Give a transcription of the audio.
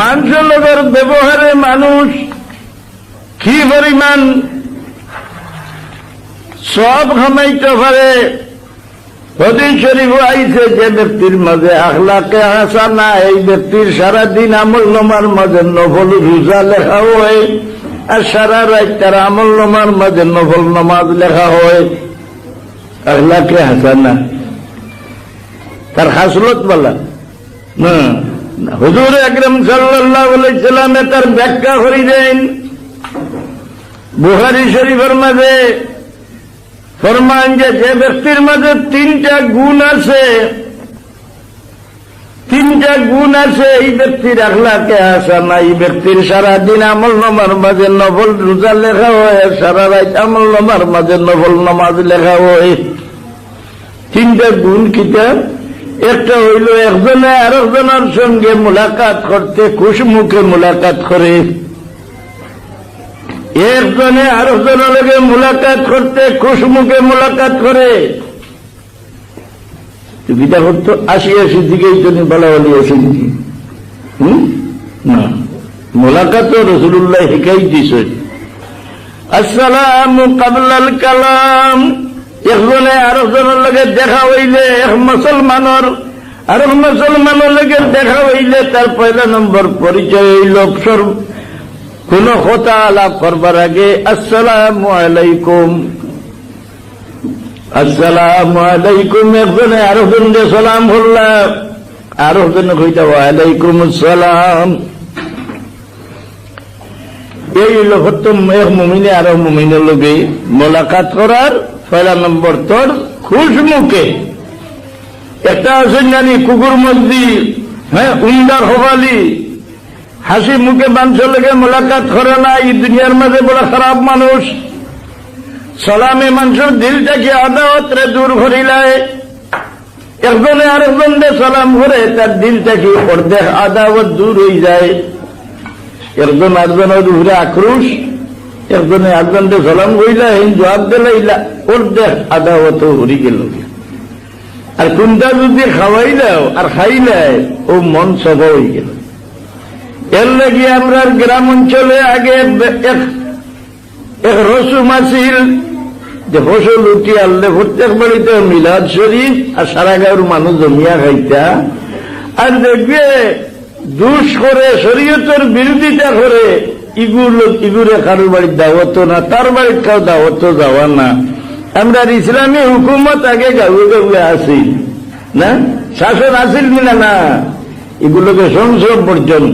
মানুষের লোকের ব্যবহারে মানুষ কি পরিমাণ সব খামাইতে পারে? হদিন শরীফ আইছে, যে ব্যক্তির মাঝে আখলাকে আসা না এই ব্যক্তির সারাদিন আমল নমার মাঝে নফল রোজা লেখা হয়, আর সারা রাত তার আমল নমার মাঝে নফল নমাজ লেখা হয়। আখলাকে হাসা না তার হাসলত বলা। না। হুজুর আকরম সাল্লাহ সাল্লামে তার ব্যাখ্যা করে দেন। বুহারি শরীফের মাঝে ফরমান যে যে ব্যক্তির মাঝে তিনটা গুণ আছে, তিনটা গুণ আছে, এই ব্যক্তির আখলাকে আসা না এই ব্যক্তির সারাদিন আমল নমার মাঝে নফল রোজা লেখা হয়, সারা রাত আমল নমার মাঝে নফল নমাজ লেখা হয়। তিনটা গুণ কিতাব একটা হইল একজনে আরেকজনের সঙ্গে মোলাকাত করতে, খুশ মুখে মোলাকাত করে। একজনে আরেকজনের লগে মোলাকাত করতে, খুশ মুখে মোলাকাত করে। বিটা করতো আশি আশি দিকেই তুমি বলা বলি আসি না। মোলাকাত রসুল্লাহ শিখাই দিছ। আসসালাম কাবলাল কালাম। একজনে আরেকজনের লগে দেখা হইলে এক মুসলমানের আরেক মুসলমানের লগে দেখা হইলে তার পয়লা নম্বর পরিচয় হইল সর কোন কথা আলাপ করবার আগে, আসসালাম আলাইকুম। আসসালাম আলাইকুম, একজনে আরেকজনকে সালাম করলাম আরেকজনে কইতা, ওয়ালাইকুম আসসালাম। এই লোকত্ব এক মুমিনে আরও মুমিনের লোকে মোলাকাত করার পয়লা নম্বর তোর খুশ মুখে। একটা আছে জানি কুকুর মন্দি হ্যাঁ উন্দার হবালি। হাসি মুখে মানুষের লোকে মোলাকাত করে না, এই দুনিয়ার মাঝে বড় খারাপ মানুষ। সালামে মানুষের দিলটাকে আদাওয়াতরে দূর করিলায়? একজনে আরেকজন সালাম করে, তার দিলটাকে অর্ধেক আদাওয়াত দূর হয়ে যায়? একজন একজনের উপরে আক্রোশ একজনে একজনকে সালাম কইলা হিন জবাব দিলাইলা ওর দেখ আদাওয়াত হরি গেল আর কোনটা যদি খাওয়াইলাও আর খাইলাই, ও মন সব হয়ে গেল। এর লাগি আমরা গ্রাম অঞ্চলে আগে এক এক রসুম আসিল যে ফসল উঠি আনলে প্রত্যেক বাড়িতে মিলাদ শরীফ আর সারা গাঁর মানুষ জমিয়া খাইতা। আর দেখবে, দুষ করে শরীয়তের বিরোধিতা করে ইগুলো ইগুরে কারোর বাড়ির দাওয়াত না, তার বাড়ির কাউ দাওয়াত যাওয়া না। আমরা ইসলামী হুকুমত আগে গাউয়ে গাউলে আসি না? শাসন আসিল কিনা না? এগুলোকে সংসদ পর্যন্ত